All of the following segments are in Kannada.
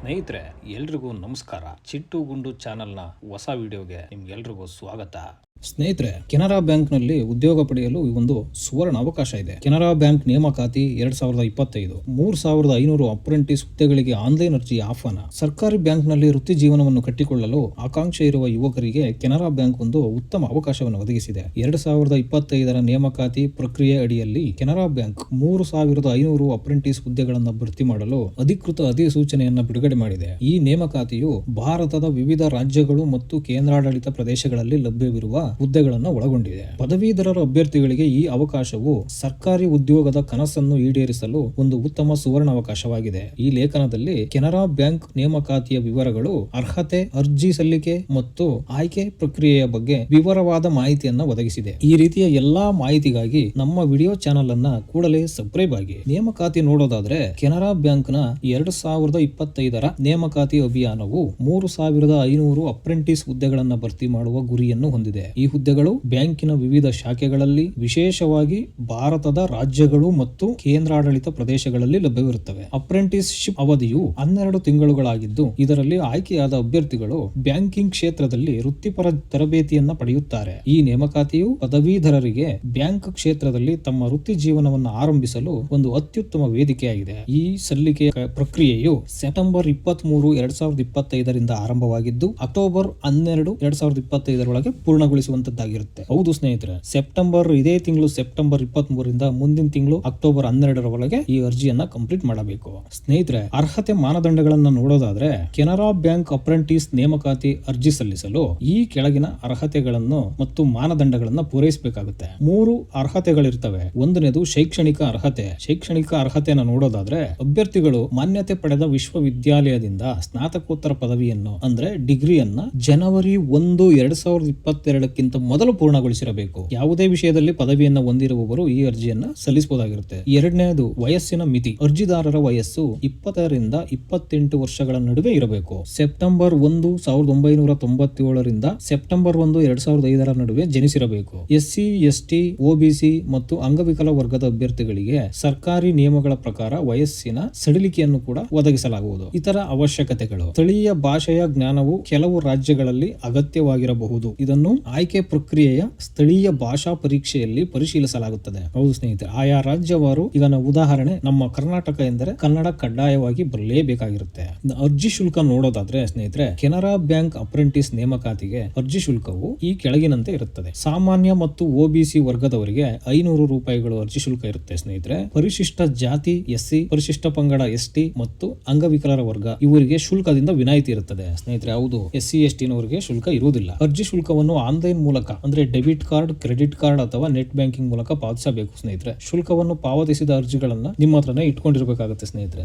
ಸ್ನೇಹಿತರೆ ಎಲ್ರಿಗೂ ನಮಸ್ಕಾರ. ಚಿಟ್ಟು ಗುಂಡು ಚಾನೆಲ್ನ ಹೊಸ ವಿಡಿಯೋಗೆ ನಿಮ್ಗೆಲ್ರಿಗೂ ಸ್ವಾಗತ. ಸ್ನೇಹಿತರೆ, ಕೆನರಾ ಬ್ಯಾಂಕ್ನಲ್ಲಿ ಉದ್ಯೋಗ ಪಡೆಯಲು ಒಂದು ಸುವರ್ಣ ಅವಕಾಶ ಇದೆ. ಕೆನರಾ ಬ್ಯಾಂಕ್ ನೇಮಕಾತಿ ಎರಡ್ ಸಾವಿರದ ಇಪ್ಪತ್ತೈದು. ಮೂರ್ ಸಾವಿರದ ಐನೂರು ಅಪ್ರೆಂಟಿಸ್ ಹುದ್ದೆಗಳಿಗೆ ಆನ್ಲೈನ್ ಅರ್ಜಿ ಆಹ್ವಾನ. ಸರ್ಕಾರಿ ಬ್ಯಾಂಕ್ನಲ್ಲಿ ವೃತ್ತಿ ಜೀವನವನ್ನು ಕಟ್ಟಿಕೊಳ್ಳಲು ಆಕಾಂಕ್ಷೆ ಇರುವ ಯುವಕರಿಗೆ ಕೆನರಾ ಬ್ಯಾಂಕ್ ಒಂದು ಉತ್ತಮ ಅವಕಾಶವನ್ನು ಒದಗಿಸಿದೆ. ಎರಡ್ ಸಾವಿರದ ಇಪ್ಪತ್ತೈದರ ನೇಮಕಾತಿ ಪ್ರಕ್ರಿಯೆ ಅಡಿಯಲ್ಲಿ ಕೆನರಾ ಬ್ಯಾಂಕ್ ಮೂರು ಸಾವಿರದ ಐನೂರು ಅಪ್ರೆಂಟಿಸ್ ಹುದ್ದೆಗಳನ್ನು ಭರ್ತಿ ಮಾಡಲು ಅಧಿಕೃತ ಅಧಿಸೂಚನೆಯನ್ನು ಬಿಡುಗಡೆ ಮಾಡಿದೆ. ಈ ನೇಮಕಾತಿಯು ಭಾರತದ ವಿವಿಧ ರಾಜ್ಯಗಳು ಮತ್ತು ಕೇಂದ್ರಾಡಳಿತ ಪ್ರದೇಶಗಳಲ್ಲಿ ಲಭ್ಯವಿರುವ ಹುದ್ದೆಗಳನ್ನು ಒಳಗೊಂಡಿದೆ. ಪದವೀಧರರ ಅಭ್ಯರ್ಥಿಗಳಿಗೆ ಈ ಅವಕಾಶವು ಸರ್ಕಾರಿ ಉದ್ಯೋಗದ ಕನಸನ್ನು ಈಡೇರಿಸಲು ಒಂದು ಉತ್ತಮ ಸುವರ್ಣ ಅವಕಾಶವಾಗಿದೆ ಈ ಲೇಖನದಲ್ಲಿ ಕೆನರಾ ಬ್ಯಾಂಕ್ ನೇಮಕಾತಿಯ ವಿವರಗಳು, ಅರ್ಹತೆ ಅರ್ಜಿ ಸಲ್ಲಿಕೆ ಮತ್ತು ಆಯ್ಕೆ ಪ್ರಕ್ರಿಯೆಯ ಬಗ್ಗೆ ವಿವರವಾದ ಮಾಹಿತಿಯನ್ನು ಒದಗಿಸಿದೆ. ಈ ರೀತಿಯ ಎಲ್ಲಾ ಮಾಹಿತಿಗಾಗಿ ನಮ್ಮ ವಿಡಿಯೋ ಚಾನೆಲ್ ಅನ್ನ ಕೂಡಲೇ ಸಬ್ಸ್ಕ್ರೈಬ್ ಆಗಿ. ನೇಮಕಾತಿ ನೋಡೋದಾದ್ರೆ ಕೆನರಾ ಬ್ಯಾಂಕ್ನ ಎರಡು ಸಾವಿರದ ಇಪ್ಪತ್ತೈದರ ನೇಮಕಾತಿ ಅಭಿಯಾನವು ಮೂರು ಸಾವಿರದ ಐನೂರು ಅಪ್ರೆಂಟಿಸ್ ಹುದ್ದೆಗಳನ್ನ ಭರ್ತಿ ಮಾಡುವ ಗುರಿಯನ್ನು ಹೊಂದಿದೆ. ಈ ಹುದ್ದೆಗಳು ಬ್ಯಾಂಕಿನ ವಿವಿಧ ಶಾಖೆಗಳಲ್ಲಿ ವಿಶೇಷವಾಗಿ ಭಾರತದ ರಾಜ್ಯಗಳು ಮತ್ತು ಕೇಂದ್ರಾಡಳಿತ ಪ್ರದೇಶಗಳಲ್ಲಿ ಲಭ್ಯವಿರುತ್ತವೆ. ಅಪ್ರೆಂಟಿಸ್ಶಿಪ್ ಅವಧಿಯು ಹನ್ನೆರಡು ತಿಂಗಳುಗಳಾಗಿದ್ದು, ಇದರಲ್ಲಿ ಆಯ್ಕೆಯಾದ ಅಭ್ಯರ್ಥಿಗಳು ಬ್ಯಾಂಕಿಂಗ್ ಕ್ಷೇತ್ರದಲ್ಲಿ ವೃತ್ತಿಪರ ತರಬೇತಿಯನ್ನ ಪಡೆಯುತ್ತಾರೆ. ಈ ನೇಮಕಾತಿಯು ಪದವೀಧರರಿಗೆ ಬ್ಯಾಂಕ್ ಕ್ಷೇತ್ರದಲ್ಲಿ ತಮ್ಮ ವೃತ್ತಿ ಜೀವನವನ್ನು ಆರಂಭಿಸಲು ಒಂದು ಅತ್ಯುತ್ತಮ ವೇದಿಕೆಯಾಗಿದೆ. ಈ ಸಲ್ಲಿಕೆಯ ಪ್ರಕ್ರಿಯೆಯು ಸೆಪ್ಟೆಂಬರ್ ಇಪ್ಪತ್ತ್ ಮೂರು ಎರಡ್ ಸಾವಿರದ ಇಪ್ಪತ್ತೈದರಿಂದ ಆರಂಭವಾಗಿದ್ದು, ಅಕ್ಟೋಬರ್ ಹನ್ನೆರಡು, ಎರಡ್ ಸಾವಿರದ ಇಪ್ಪತ್ತೈದರೊಳಗೆ ಪೂರ್ಣಗೊಳಿಸುವಂತದ್ದಾಗಿರುತ್ತೆ ಹೌದು ಸ್ನೇಹಿತರೆ ಸೆಪ್ಟೆಂಬರ್ ಇದೇ ತಿಂಗಳು ಸೆಪ್ಟೆಂಬರ್ ಇಪ್ಪತ್ತ್ ಮೂರಿಂದ ಮುಂದಿನ ತಿಂಗಳು ಅಕ್ಟೋಬರ್ ಹನ್ನೆರಡರ ಒಳಗೆ ಈ ಅರ್ಜಿಯನ್ನ ಕಂಪ್ಲೀಟ್ ಮಾಡಬೇಕು. ಸ್ನೇಹಿತರೆ, ಅರ್ಹತೆ ಮಾನದಂಡಗಳನ್ನ ನೋಡೋದಾದ್ರೆ ಕೆನರಾ ಬ್ಯಾಂಕ್ ಅಪ್ರೆಂಟಿಸ್ ನೇಮಕಾತಿ ಅರ್ಜಿ ಸಲ್ಲಿಸಲು ಈ ಕೆಳಗಿನ ಅರ್ಹತೆಗಳನ್ನು ಮತ್ತು ಮಾನದಂಡಗಳನ್ನ ಪೂರೈಸಬೇಕಾಗುತ್ತೆ. ಮೂರು ಅರ್ಹತೆಗಳಿರ್ತವೆ. ಒಂದನೇದು ಶೈಕ್ಷಣಿಕ ಅರ್ಹತೆ. ಶೈಕ್ಷಣಿಕ ಅರ್ಹತೆಯನ್ನು ನೋಡೋದಾದ್ರೆ ಅಭ್ಯರ್ಥಿಗಳು ಮಾನ್ಯತೆ ಪಡೆದ ವಿಶ್ವವಿದ್ಯಾಲಯದಿಂದ ಸ್ನಾತಕೋತ್ತರ ಪದವಿಯನ್ನು, ಅಂದ್ರೆ ಡಿಗ್ರಿಯನ್ನ, ಜನವರಿ ಒಂದು, ಎರಡ್ ಸಾವಿರದ ಇಪ್ಪತ್ತೆರಡಕ್ಕಿಂತ ಮೊದಲು ಪೂರ್ಣಗೊಳಿಸಿರಬೇಕು. ಯಾವುದೇ ವಿಷಯದಲ್ಲಿ ಪದವಿಯನ್ನ ಹೊಂದಿರುವವರು ಈ ಅರ್ಜಿಯನ್ನ ಸಲ್ಲಿಸಬಹುದಾಗಿರುತ್ತೆ. ಎರಡನೇದು, ವಯಸ್ಸಿನ ಮಿತಿ. ಅರ್ಜಿದಾರರ ವಯಸ್ಸು ಇಪ್ಪತ್ತರಿಂದ ಇಪ್ಪತ್ತೆಂಟು ವರ್ಷಗಳ ನಡುವೆ ಇರಬೇಕು. ಸೆಪ್ಟೆಂಬರ್ ಒಂದು, ಸಾವಿರದ ಒಂಬೈನೂರ ತೊಂಬತ್ತೇಳರಿಂದ ಸೆಪ್ಟೆಂಬರ್ ಒಂದು, ಎರಡ್ ಸಾವಿರದ ಐದರ ನಡುವೆ ಜನಿಸಿರಬೇಕು. ಎಸ್ಸಿ, ಎಸ್ಟಿ ಒಬಿಸಿ ಮತ್ತು ಅಂಗವಿಕಲ ವರ್ಗದ ಅಭ್ಯರ್ಥಿಗಳಿಗೆ ಸರ್ಕಾರಿ ನಿಯಮಗಳ ಪ್ರಕಾರ ವಯಸ್ಸಿನ ಸಡಿಲಿಕೆಯನ್ನು ಕೂಡ ಒದಗಿಸಲಾಗುವುದು. ಇತರ ಅವಶ್ಯಕತೆಗಳು. ಸ್ಥಳೀಯ ಭಾಷೆಯ ಜ್ಞಾನವು ಕೆಲವು ರಾಜ್ಯಗಳಲ್ಲಿ ಅಗತ್ಯವಾಗಿರಬಹುದು. ಇದನ್ನು ಆಯ್ಕೆ ಪ್ರಕ್ರಿಯೆಯ ಸ್ಥಳೀಯ ಭಾಷಾ ಪರೀಕ್ಷೆಯಲ್ಲಿ ಪರಿಶೀಲಿಸಲಾಗುತ್ತದೆ. ಹೌದು ಸ್ನೇಹಿತರೆ, ಆಯಾ ರಾಜ್ಯವಾರು ಇದನ್ನ ಉದಾಹರಣೆ ನಮ್ಮ ಕರ್ನಾಟಕ ಎಂದರೆ ಕನ್ನಡ ಕಡ್ಡಾಯವಾಗಿ ಬರಲೇಬೇಕಾಗಿರುತ್ತೆ. ಅರ್ಜಿ ಶುಲ್ಕ ನೋಡೋದಾದ್ರೆ ಸ್ನೇಹಿತರೆ, ಕೆನರಾ ಬ್ಯಾಂಕ್ ಅಪ್ರೆಂಟಿಸ್ ನೇಮಕಾತಿಗೆ ಅರ್ಜಿ ಶುಲ್ಕವು ಈ ಕೆಳಗಿನಂತೆ ಇರುತ್ತದೆ. ಸಾಮಾನ್ಯ ಮತ್ತು ಒಬಿಸಿ ವರ್ಗದವರಿಗೆ ಐನೂರು ರೂಪಾಯಿಗಳು ಅರ್ಜಿ ಶುಲ್ಕ ಇರುತ್ತೆ ಸ್ನೇಹಿತರೆ. ಪರಿಶಿಷ್ಟ ಜಾತಿ, ಎಸ್ಸಿ, ಪರಿಶಿಷ್ಟ ಪಂಗಡ, ಎಸ್ಟಿ ಮತ್ತು ಅಂಗವಿಕಲರ ವರ್ಗ ಇವರಿಗೆ ಶುಲ್ಕದಿಂದ ವಿನಾಯಿತಿ ಇರುತ್ತದೆ. ಸ್ನೇಹಿತರೆ, ಹೌದು, ಎಸ್ಸಿ ಎಸ್ಟಿ ನವರಿಗೆ ಶುಲ್ಕ ಇರುವುದಿಲ್ಲ. ಅರ್ಜಿ ಶುಲ್ಕವನ್ನು ಆನ್ಲೈನ್ ಮೂಲಕ, ಅಂದ್ರೆ ಡೆಬಿಟ್ ಕಾರ್ಡ್, ಕ್ರೆಡಿಟ್ ಕಾರ್ಡ್ ಅಥವಾ ನೆಟ್ ಬ್ಯಾಂಕಿಂಗ್ ಮೂಲಕ ಪಾವತಿಸಬೇಕು ಸ್ನೇಹಿತರೆ. ಶುಲ್ಕವನ್ನು ಪಾವತಿಸಿದ ಅರ್ಜಿಗಳನ್ನ ನಿಮ್ಮ ಹತ್ರನೇ ಇಟ್ಕೊಂಡಿರ್ಬೇಕಾಗುತ್ತೆ ಸ್ನೇಹಿತರೆ.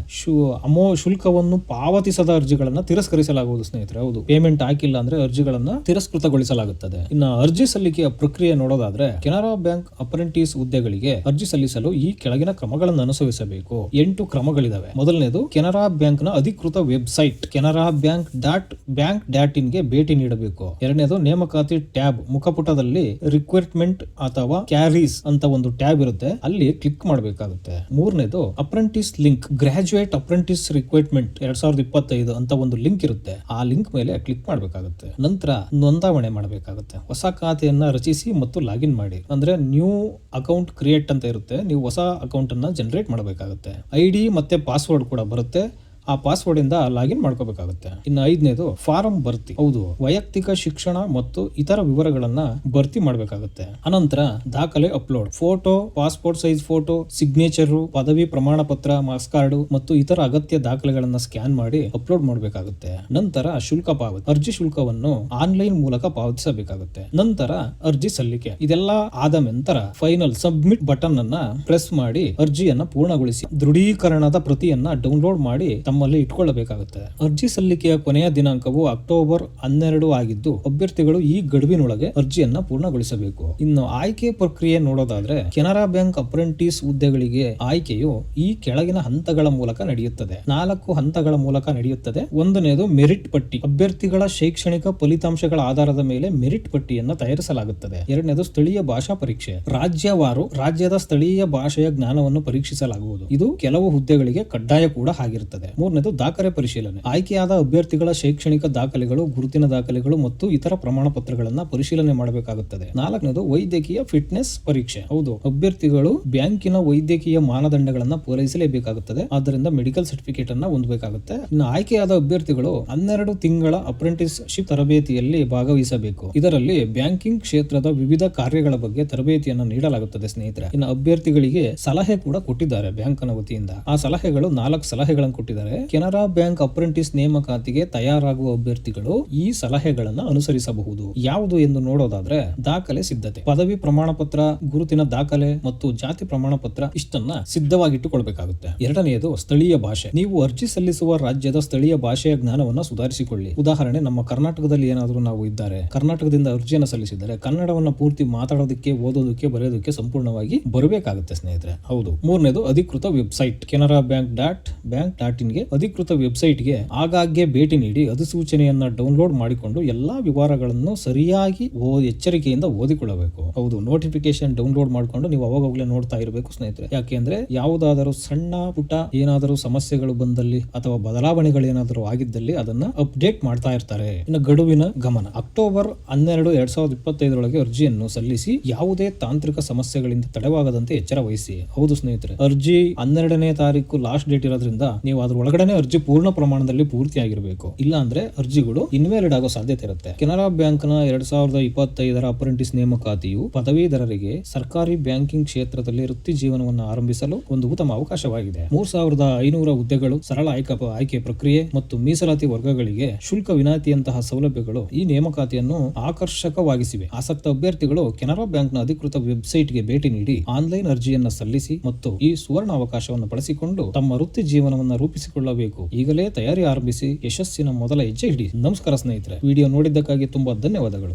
ಅಮೋ, ಶುಲ್ಕವನ್ನು ಪಾವತಿಸದ ಅರ್ಜಿಗಳನ್ನ ತಿರಸ್ಕರಿಸಲಾಗುವುದು ಸ್ನೇಹಿತರೆ. ಹೌದು. ಪೇಮೆಂಟ್ ಹಾಕಿಲ್ಲ ಅಂದ್ರೆ ಅರ್ಜಿಗಳನ್ನ ತಿರಸ್ಕೃತಗೊಳಿಸಲಾಗುತ್ತದೆ. ಇನ್ನ ಅರ್ಜಿ ಸಲ್ಲಿಕೆಯ ಪ್ರಕ್ರಿಯೆ ನೋಡೋದಾದ್ರೆ, ಕೆನರಾ ಬ್ಯಾಂಕ್ ಅಪ್ರೆಂಟಿಸ್ ಹುದ್ದೆಗಳಿಗೆ ಅರ್ಜಿ ಸಲ್ಲಿಸಲು ಈ ಕೆಳಗಿನ ಕ್ರಮಗಳನ್ನು ಅನುಸರಿಸಬೇಕು. ಎಂಟು ಕ್ರಮಗಳಿದಾವೆ. ಮೊದಲನೇದು, ಕೆನರಾ ಬ್ಯಾಂಕ್ನ ಅಧಿಕೃತ website, Canara bank dot bank dot ಇನ್ಗೆ ಭೇಟಿ ನೀಡಬೇಕು. ಎರಡನೇದು, ನೇಮಕಾತಿ ಟ್ಯಾಬ್ ಮುಖಪುಟದಲ್ಲಿ ರಿಕ್ವೈರ್ಮೆಂಟ್ ಅಥವಾ ಕ್ಯಾರೀಸ್ ಅಂತ ಒಂದು ಟ್ಯಾಬ್ ಇರುತ್ತೆ. ಅಲ್ಲಿ ಕ್ಲಿಕ್ ಮಾಡಬೇಕಾಗುತ್ತೆ. ಮೂರನೇದು apprentice link graduate apprentice requirement ಎರಡ್ ಸಾವಿರದ ಇಪ್ಪತ್ತೈದು ಅಂತ ಒಂದು ಲಿಂಕ್ ಇರುತ್ತೆ. ಆ ಲಿಂಕ್ ಮೇಲೆ ಕ್ಲಿಕ್ ಮಾಡಬೇಕಾಗುತ್ತೆ. ನಂತರ ನೋಂದಾವಣೆ ಮಾಡಬೇಕಾಗುತ್ತೆ. ಹೊಸ ಖಾತೆಯನ್ನ ರಚಿಸಿ ಮತ್ತು ಲಾಗಿನ್ ಮಾಡಿ. ಅಂದ್ರೆ ನ್ಯೂ ಅಕೌಂಟ್ ಕ್ರಿಯೇಟ್ ಅಂತ ಇರುತ್ತೆ. ನೀವು ಹೊಸ ಅಕೌಂಟ್ ಅನ್ನ ಜನರೇಟ್ ಮಾಡಬೇಕಾಗುತ್ತೆ. ಐಡಿ ಮತ್ತೆ ಪಾಸ್ವರ್ಡ್ ಕೂಡ ಬರುತ್ತೆ. ಆ ಪಾಸ್ವರ್ಡ್ ಇಂದ ಲಾಗಿನ್ ಮಾಡ್ಕೋಬೇಕಾಗುತ್ತೆ. ಇನ್ನು ಐದನೇದು ಫಾರಂ ಭರ್ತಿ. ಹೌದು, ವೈಯಕ್ತಿಕ ಶಿಕ್ಷಣ ಮತ್ತು ಇತರ ವಿವರಗಳನ್ನ ಭರ್ತಿ ಮಾಡಬೇಕಾಗುತ್ತೆ. ಅನಂತರ ದಾಖಲೆ upload photo passport size photo signature ಪದವಿ ಪ್ರಮಾಣ ಪತ್ರ ಮಾರ್ಕ್ಸ್ ಕಾರ್ಡ್ ಮತ್ತು ಇತರ ಅಗತ್ಯ ದಾಖಲೆಗಳನ್ನ ಸ್ಕ್ಯಾನ್ ಮಾಡಿ ಅಪ್ಲೋಡ್ ಮಾಡಬೇಕಾಗುತ್ತೆ. ನಂತರ ಶುಲ್ಕ ಪಾವತಿ. ಅರ್ಜಿ ಶುಲ್ಕವನ್ನು ಆನ್ಲೈನ್ ಮೂಲಕ ಪಾವತಿಸಬೇಕಾಗುತ್ತೆ. ನಂತರ ಅರ್ಜಿ ಸಲ್ಲಿಕೆ. ಇದೆಲ್ಲ ಆದ ನಂತರ ಫೈನಲ್ ಸಬ್ಮಿಟ್ ಬಟನ್ ಅನ್ನ ಪ್ರೆಸ್ ಮಾಡಿ ಅರ್ಜಿಯನ್ನ ಪೂರ್ಣಗೊಳಿಸಿ. ದೃಢೀಕರಣದ ಪ್ರತಿಯನ್ನ ಡೌನ್ಲೋಡ್ ಮಾಡಿ ತಮ್ಮಲ್ಲಿ ಇಟ್ಕೊಳ್ಳಬೇಕಾಗುತ್ತದೆ ಅರ್ಜಿ ಸಲ್ಲಿಕೆಯ ಕೊನೆಯ ದಿನಾಂಕವು ಅಕ್ಟೋಬರ್ ಹನ್ನೆರಡು ಆಗಿದ್ದು, ಅಭ್ಯರ್ಥಿಗಳು ಈ ಗಡುವಿನೊಳಗೆ ಅರ್ಜಿಯನ್ನ ಪೂರ್ಣಗೊಳಿಸಬೇಕು. ಇನ್ನು ಆಯ್ಕೆ ಪ್ರಕ್ರಿಯೆ ನೋಡೋದಾದ್ರೆ, ಕೆನರಾ ಬ್ಯಾಂಕ್ ಅಪ್ರೆಂಟಿಸ್ ಹುದ್ದೆಗಳಿಗೆ ಆಯ್ಕೆಯು ಈ ಕೆಳಗಿನ ಹಂತಗಳ ಮೂಲಕ ನಡೆಯುತ್ತದೆ. ನಾಲ್ಕು ಹಂತಗಳ ಮೂಲಕ ನಡೆಯುತ್ತದೆ. ಒಂದನೆಯದು ಮೆರಿಟ್ ಪಟ್ಟಿ. ಅಭ್ಯರ್ಥಿಗಳ ಶೈಕ್ಷಣಿಕ ಫಲಿತಾಂಶಗಳ ಆಧಾರದ ಮೇಲೆ ಮೆರಿಟ್ ಪಟ್ಟಿಯನ್ನು ತಯಾರಿಸಲಾಗುತ್ತದೆ. ಎರಡನೇದು ಸ್ಥಳೀಯ ಭಾಷಾ ಪರೀಕ್ಷೆ. ರಾಜ್ಯವಾರು ರಾಜ್ಯದ ಸ್ಥಳೀಯ ಭಾಷೆಯ ಜ್ಞಾನವನ್ನು ಪರೀಕ್ಷಿಸಲಾಗುವುದು. ಇದು ಕೆಲವು ಹುದ್ದೆಗಳಿಗೆ ಕಡ್ಡಾಯ ಕೂಡ ಆಗಿರುತ್ತದೆ. ಮೂರನೇದು ದಾಖಲೆ ಪರಿಶೀಲನೆ. ಆಯ್ಕೆಯಾದ ಅಭ್ಯರ್ಥಿಗಳ ಶೈಕ್ಷಣಿಕ ದಾಖಲೆಗಳು, ಗುರುತಿನ ದಾಖಲೆಗಳು ಮತ್ತು ಇತರ ಪ್ರಮಾಣ ಪತ್ರಗಳನ್ನ ಪರಿಶೀಲನೆ ಮಾಡಬೇಕಾಗುತ್ತದೆ. ನಾಲ್ಕನೇದು ವೈದ್ಯಕೀಯ ಫಿಟ್ನೆಸ್ ಪರೀಕ್ಷೆ. ಹೌದು, ಅಭ್ಯರ್ಥಿಗಳು ಬ್ಯಾಂಕಿನ ವೈದ್ಯಕೀಯ ಮಾನದಂಡಗಳನ್ನ ಪೂರೈಸಲೇಬೇಕಾಗುತ್ತದೆ. ಆದ್ದರಿಂದ ಮೆಡಿಕಲ್ ಸರ್ಟಿಫಿಕೇಟ್ ಅನ್ನ ಹೊಂದಬೇಕಾಗುತ್ತೆ. ಇನ್ನು ಆಯ್ಕೆಯಾದ ಅಭ್ಯರ್ಥಿಗಳು ಹನ್ನೆರಡು ತಿಂಗಳ ಅಪ್ರೆಂಟಿಸ್ಶಿಪ್ ತರಬೇತಿಯಲ್ಲಿ ಭಾಗವಹಿಸಬೇಕು. ಇದರಲ್ಲಿ ಬ್ಯಾಂಕಿಂಗ್ ಕ್ಷೇತ್ರದ ವಿವಿಧ ಕಾರ್ಯಗಳ ಬಗ್ಗೆ ತರಬೇತಿಯನ್ನು ನೀಡಲಾಗುತ್ತದೆ, ಸ್ನೇಹಿತರೆ. ಇನ್ನು ಅಭ್ಯರ್ಥಿಗಳಿಗೆ ಸಲಹೆ ಕೂಡ ಕೊಟ್ಟಿದ್ದಾರೆ ಬ್ಯಾಂಕ್ನ ವತಿಯಿಂದ. ಆ ಸಲಹೆಗಳು ನಾಲ್ಕು ಸಲಹೆಗಳನ್ನು ಕೊಟ್ಟಿದ್ದಾರೆ. ಕೆನರಾ ಬ್ಯಾಂಕ್ ಅಪ್ರೆಂಟಿಸ್ ನೇಮಕಾತಿಗೆ ತಯಾರಾಗುವ ಅಭ್ಯರ್ಥಿಗಳು ಈ ಸಲಹೆಗಳನ್ನು ಅನುಸರಿಸಬಹುದು. ಯಾವುದು ಎಂದು ನೋಡೋದಾದ್ರೆ ದಾಖಲೆ ಸಿದ್ಧತೆ. ಪದವಿ ಪ್ರಮಾಣ ಪತ್ರ ಗುರುತಿನ ದಾಖಲೆ ಮತ್ತು ಜಾತಿ ಪ್ರಮಾಣ ಪತ್ರ ಇಷ್ಟನ್ನ ಸಿದ್ಧವಾಗಿಟ್ಟುಕೊಳ್ಬೇಕಾಗುತ್ತೆ. ಎರಡನೆಯದು ಸ್ಥಳೀಯ ಭಾಷೆ. ನೀವು ಅರ್ಜಿ ಸಲ್ಲಿಸುವ ರಾಜ್ಯದ ಸ್ಥಳೀಯ ಭಾಷೆಯ ಜ್ಞಾನವನ್ನು ಸುಧಾರಿಸಿಕೊಳ್ಳಿ. ಉದಾಹರಣೆ, ನಮ್ಮ ಕರ್ನಾಟಕದಲ್ಲಿ ಏನಾದರೂ ನಾವು ಇದ್ದಾರೆ. ಕರ್ನಾಟಕದಿಂದ ಅರ್ಜಿಯನ್ನು ಸಲ್ಲಿಸಿದರೆ ಕನ್ನಡವನ್ನ ಪೂರ್ತಿ ಮಾತಾಡೋದಕ್ಕೆ, ಓದೋದಕ್ಕೆ, ಬರೆಯೋದಕ್ಕೆ ಸಂಪೂರ್ಣವಾಗಿ ಬರಬೇಕಾಗುತ್ತೆ ಸ್ನೇಹಿತರೆ. ಹೌದು. ಮೂರನೇದು ಅಧಿಕೃತ website Canara bank dot bank dot ಇನ್ಗೆ ಅಧಿಕೃತ ವೆಬ್ಸೈಟ್ಗೆ ಆಗಾಗ್ಗೆ ಭೇಟಿ ನೀಡಿ ಅಧಿಸೂಚನೆಯನ್ನ ಡೌನ್ಲೋಡ್ ಮಾಡಿಕೊಂಡು ಎಲ್ಲಾ ವಿವರಗಳನ್ನು ಸರಿಯಾಗಿ ಎಚ್ಚರಿಕೆಯಿಂದ ಓದಿಕೊಳ್ಳಬೇಕು. ಹೌದು ನೋಟಿಫಿಕೇಶನ್ ಡೌನ್ಲೋಡ್ ಮಾಡಿಕೊಂಡು ನೀವು ಅವಾಗಲೇ ನೋಡ್ತಾ ಇರಬೇಕು ಸ್ನೇಹಿತರೆ. ಯಾಕೆಂದ್ರೆ ಯಾವುದಾದರೂ ಸಣ್ಣ ಪುಟ ಏನಾದರೂ ಸಮಸ್ಯೆಗಳು ಬಂದಲ್ಲಿ ಅಥವಾ ಬದಲಾವಣೆಗಳು ಏನಾದರೂ ಆಗಿದ್ದಲ್ಲಿ ಅದನ್ನ ಅಪ್ಡೇಟ್ ಮಾಡ್ತಾ ಇರ್ತಾರೆ. ಇನ್ನು ಗಡುವಿನ ಗಮನ. ಅಕ್ಟೋಬರ್ ಹನ್ನೆರಡು ಎರಡ್ ಸಾವಿರದ ಇಪ್ಪತ್ತೈದರೊಳಗೆ ಅರ್ಜಿಯನ್ನು ಸಲ್ಲಿಸಿ ಯಾವುದೇ ತಾಂತ್ರಿಕ ಸಮಸ್ಯೆಗಳಿಂದ ತಡವಾಗದಂತೆ ಎಚ್ಚರ ವಹಿಸಿ. ಹೌದು ಸ್ನೇಹಿತರೆ, ಅರ್ಜಿ ಹನ್ನೆರಡನೇ ತಾರೀಕು ಲಾಸ್ಟ್ ಡೇಟ್ ಇರೋದ್ರಿಂದ ನೀವು ಅದ್ರ ಒಳಗಡೆನೆ ಅರ್ಜಿ ಪೂರ್ಣ ಪ್ರಮಾಣದಲ್ಲಿ ಪೂರ್ತಿಯಾಗಿರಬೇಕು ಇಲ್ಲ ಅಂದ್ರೆ ಅರ್ಜಿಗಳು ಇನ್ವ್ಯಾಲಿಡ್ ಆಗೋ ಸಾಧ್ಯತೆ ಇರುತ್ತೆ. ಕೆನರಾ ಬ್ಯಾಂಕ್ನ ಎರಡ್ ಸಾವಿರದ ಇಪ್ಪತ್ತೈದರ ಅಪ್ರೆಂಟಿಸ್ ನೇಮಕಾತಿಯು ಪದವೀಧರರಿಗೆ ಸರ್ಕಾರಿ ಬ್ಯಾಂಕಿಂಗ್ ಕ್ಷೇತ್ರದಲ್ಲಿ ವೃತ್ತಿ ಜೀವನವನ್ನು ಆರಂಭಿಸಲು ಒಂದು ಉತ್ತಮ ಅವಕಾಶವಾಗಿದೆ. ಮೂರ್ ಸಾವಿರದ ಐನೂರ ಹುದ್ದೆಗಳು ಸರಳ ಆಯ್ಕೆ ಆಯ್ಕೆ ಪ್ರಕ್ರಿಯೆ ಮತ್ತು ಮೀಸಲಾತಿ ವರ್ಗಗಳಿಗೆ ಶುಲ್ಕ ವಿನಾಯಿತಿಯಂತಹ ಸೌಲಭ್ಯಗಳು ಈ ನೇಮಕಾತಿಯನ್ನು ಆಕರ್ಷಕವಾಗಿಸಿವೆ. ಆಸಕ್ತ ಅಭ್ಯರ್ಥಿಗಳು ಕೆನರಾ ಬ್ಯಾಂಕ್ನ ಅಧಿಕೃತ ವೆಬ್ಸೈಟ್ಗೆ ಭೇಟಿ ನೀಡಿ ಆನ್ಲೈನ್ ಅರ್ಜಿಯನ್ನು ಸಲ್ಲಿಸಿ ಮತ್ತು ಈ ಸುವರ್ಣ ಅವಕಾಶವನ್ನು ಬಳಸಿಕೊಂಡು ತಮ್ಮ ವೃತ್ತಿ ಜೀವನವನ್ನು ರೂಪಿಸಿಕೊಳ್ಳಬೇಕು ಈಗಲೇ ತಯಾರಿ ಆರಂಭಿಸಿ ಯಶಸ್ಸಿನ ಮೊದಲ ಹೆಜ್ಜೆ ಹಿಡಿ. ನಮಸ್ಕಾರ ಸ್ನೇಹಿತರೆ. ವಿಡಿಯೋ ನೋಡಿದ್ದಕ್ಕಾಗಿ ತುಂಬಾ ಧನ್ಯವಾದಗಳು.